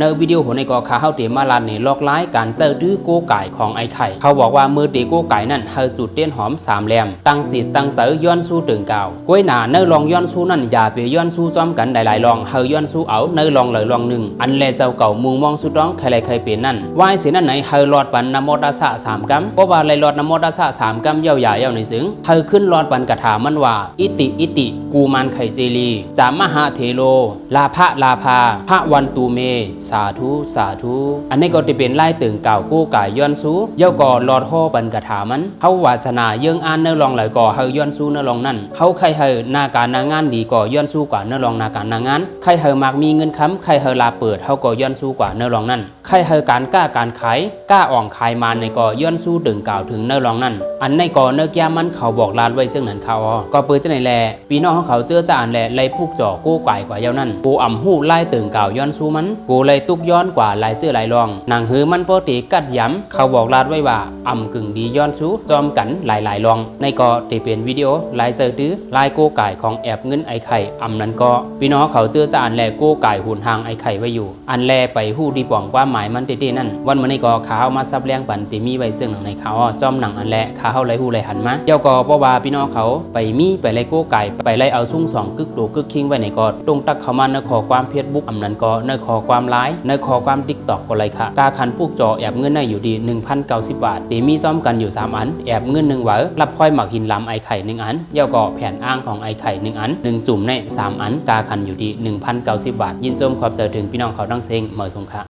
ในวิดีโอในก็ขาเฮาเตมาลันนี่ลอกไล่การเจอดื้อโกไก่ของไอ้ไข่ เขาบอกว่ามือตีโกไก่นั่นเฮาสูตรเตี้ยนหอมสามแหลมตั้งจิตตั้งเสอย้อนสู้ตึงเก่ากล้วยหนาเนื้อลองย้อนสู้นั่นอย่าไปย้อนสู้จอมกันหลายๆลองเฮาย้อนสู้เอาเนื้อลองเลายลองหนึ่งอันแลเจ้าเก่ามุงมองสุดร้องใครๆเคยเป็นนั่นวายสินั่นไหนเฮาหลอดปันนโมตัสสะสามกัมเพราะว่าเลยหลอดนโมตัสสะสามกัมเย้าหยาเย้าในสึงเฮาขึ้นหลอดปันกระถามันว่า อิติอิติ กูมานไข่เจลีจามหาเทโล ลาภะลาภาพระวันตูเมสาธุสาธุอันนี้ก็จะเป็นไล่ตึงเก่ากู้กายย้อนสู้เย้าก่อหลอดห่อปันกระถามันเฮาวาสนาเยื่องอ่านเนื้อลองไหลก่อเฮาย้อนสู้เนื้อลองนั่นเฮาใครเฮาหน้าการนางานดีก่อย้อนสู้กว่าเนื้อลองนาการนางานใครเฮามักมีเงินค้ำใครเฮาลาเปิดเฮาก็ย้อนสู้กว่าเนื้อลองนั่นใครเฮาการกล้าการขายกล้าอ่องขายมาในก่อย้อนสู้ตึงเก่าถึงเนื้อลองนั่นอันในก่อเนื้อแก้มันเขาบอกลาดไว้ซึ่งนั้นเขาอ๋อก็เปิดจะไหนแลปีน้องของเขาเจอจานแลไล่พูกจ่อกู้ไก่กว่าเย้านั่นกูอ่ำหู้ไล่ตึงเก่าย้อนสู้มันกูเลยตุกย้อนกว่าไล่เจอไล่ลองนางหือมันปติกัดย้ำเขาบอกลาดไว้ว่าอ่ำกึ่งดีย้อนสู้จอมกันหลายๆลอง ในก็ที่เป็นวิดีโอลายเซอร์ดื้อลายโก้ไก่ของแอบเงินไอไข่อ่ำนั้นก็พี่น้องเขาเจือจานแลโก้ไก่หุ่นทางไอไข่ไว้อยู่ อันแลไปหู้ดีป่องว่าหมายมันเต้ๆนั่น วันมื้อนี้ก็ขาเอามาซับเลี้ยงปันที่มีไว้ซึ่งหนังในเขาจอมหนังอันแลขาเอาไหลหูไหลหันมาเจ้าก็เพราะว่าพี่น้องเขาไปมีไปไล่โก้ไก่ไปไล่เอาซุ่งสองกึกโดกึกคิงไว้ในก็ตรงตักเขามาในขอความเฟซบุ๊กอำนั้นก็ในขอความไลน์ในขอความติ๊กตอกก็เลยค่ะกาคันปลูกจอแอบเงินในอยู่ดี 1,090 บาทที่มีซ้อมกันอยู่ 3 อัน แอบเงินหนึ่งหวรับพ้อยหมักหินลำไอไข่หนึ่งอันเย่าก็แผ่นอ้างของไอไข่หนึ่งอันหนึ่งจุ่มในสามอันกาคันอยู่ดี 1,090 บาท ยินจมขอบเจอถึงพี่น้องเขาดังเซงเหมอสงค่ะ